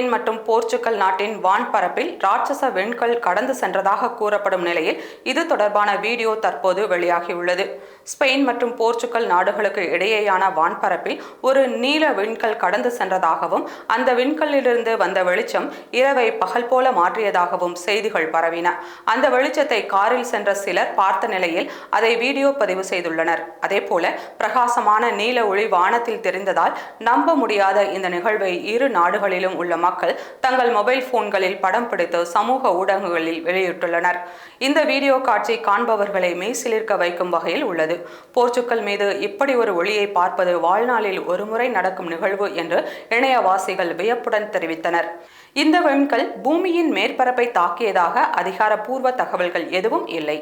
Spain மற்றும் Portugal நாட்டின் வான்பரப்பில் ராட்சச விண்கல் கடந்து சென்றதாக கூறப்படும் நிலையில் இது தொடர்பான வீடியோ தற்போது வெளியாகியுள்ளது. ஸ்பெயின் மற்றும் போர்ச்சுகல் நாடுகளுக்கு இடையேயான வான்பரப்பில் ஒரு நீல விண்கல் கடந்து சென்றதாகவும் அந்த விண்கல்லிலிருந்து வந்த வெளிச்சம் இரவை பகல் போல மாற்றியதாகவும் செய்திகள் பரவின. அந்த வெளிச்சத்தை காரில் சென்ற சிலர் பார்த்த நிலையில் அதை வீடியோ பதிவு செய்துள்ளனர். அதேபோல பிரகாசமான நீல ஒளி வானத்தில் தெரிந்ததால் நம்ப முடியாத இந்த நிகழ்வை இரு நாடுகளிலும் உள்ள மக்கள் தங்கள் மொபைல் போன்களில் படம் பிடித்து சமூக ஊடகங்களில் வெளியிட்டுள்ளனர். இந்த வீடியோ காட்சி காண்பவர்களை மெய்சிலிர்க்க வைக்கும் வகையில் உள்ளது. போர்ச்சுக்கல் மீது இப்படி ஒரு ஒளியை பார்ப்பது வாழ்நாளில் ஒருமுறை நடக்கும் நிகழ்வு என்று இணையவாசிகள் வியப்புடன் தெரிவித்தனர். இந்த விண்கல் பூமியின் மேற்பரப்பை தாக்கியதாக அதிகாரப்பூர்வ தகவல்கள் எதுவும் இல்லை.